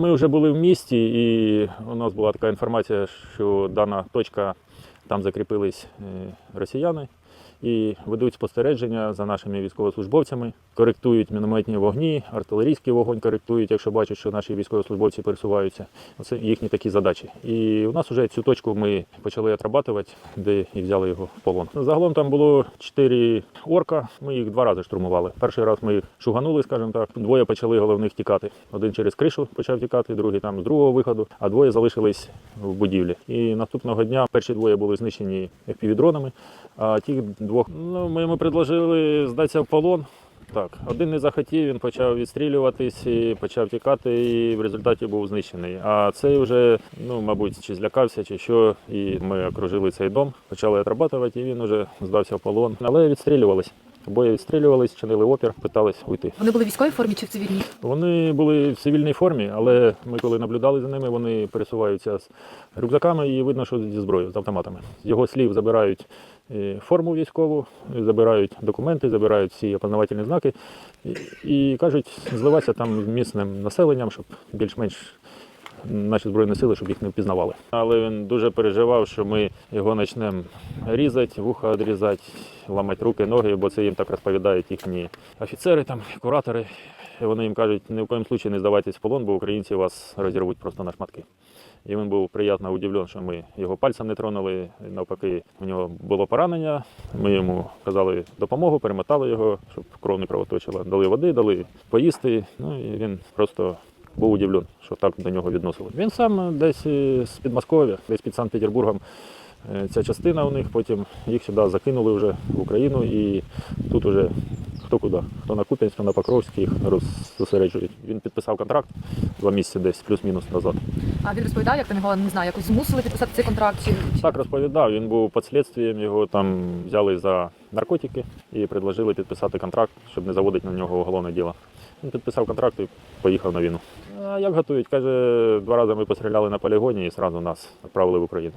Ми вже були в місті, і у нас була така інформація, що дана точка там закріпились е, росіяни і ведуть спостереження за нашими військовослужбовцями, коректують мінометні вогні, артилерійський вогонь коректують, якщо бачать, що наші військовослужбовці пересуваються. Це їхні такі задачі. І у нас вже цю точку ми почали отрабатувати, де і взяли його в полон. Загалом там було чотири орка. Ми їх два рази штурмували. Перший раз ми їх шуганули, скажімо так. Двоє почали головних тікати. Один через кришу почав тікати, другий там з другого виходу, а двоє залишились в будівлі. І наступного дня перші двоє були знищені FPV-дронами, а ті двох ну, ми йому предложили здатися в полон. Так, один не захотів, він почав відстрілюватись, і почав тікати, і в результаті був знищений. А цей вже, ну, мабуть, чи злякався, чи що. І ми окружили цей дом, почали отрабатувати, і він вже здався в полон. Але відстрілювались. Обоє відстрілювались, чинили опір, питались уйти. Вони були в військовій формі чи в цивільній? Вони були в цивільній формі, але ми коли наблюдали за ними, вони пересуваються з рюкзаками і видно, що зі зброєю, з автоматами. З його слів забирають форму військову, забирають документи, забирають всі опознавательні знаки і, і кажуть, зливатися там з місним населенням, щоб більш-менш наші збройні сили, щоб їх не впізнавали. Але він дуже переживав, що ми його почнемо різати, вуха відрізати, ламати руки, ноги, бо це їм так розповідають їхні офіцери, там, куратори. Вони їм кажуть, ні в коїм случаї не здавайтесь в полон, бо українці вас розірвуть просто на шматки. І він був приємно удивлен, що ми його пальцем не тронули. Навпаки, у нього було поранення. Ми йому казали допомогу, перемотали його, щоб кров не кровоточила. Дали води, дали поїсти. Ну і він просто був удивлен, що так до нього відносили. Він сам десь з Підмосков'я, десь під Санкт-Петербургом. Е, Ця частина у них, потім їх сюди закинули вже в Україну, і тут уже хто куди, хто на Куп'янськ, хто на Покровськ, їх розсереджують. Він підписав контракт два місяці десь, плюс-мінус назад. А він розповідав, як там його не знаю, якось змусили підписати цей контракт? Чи, Так розповідав, він був під слідствієм, його там взяли за наркотики і предложили підписати контракт, щоб не заводити на нього уголовне діло. Він підписав контракт і поїхав на війну. А як готують? Каже, два рази ми постріляли на полігоні і одразу нас відправили в Україну.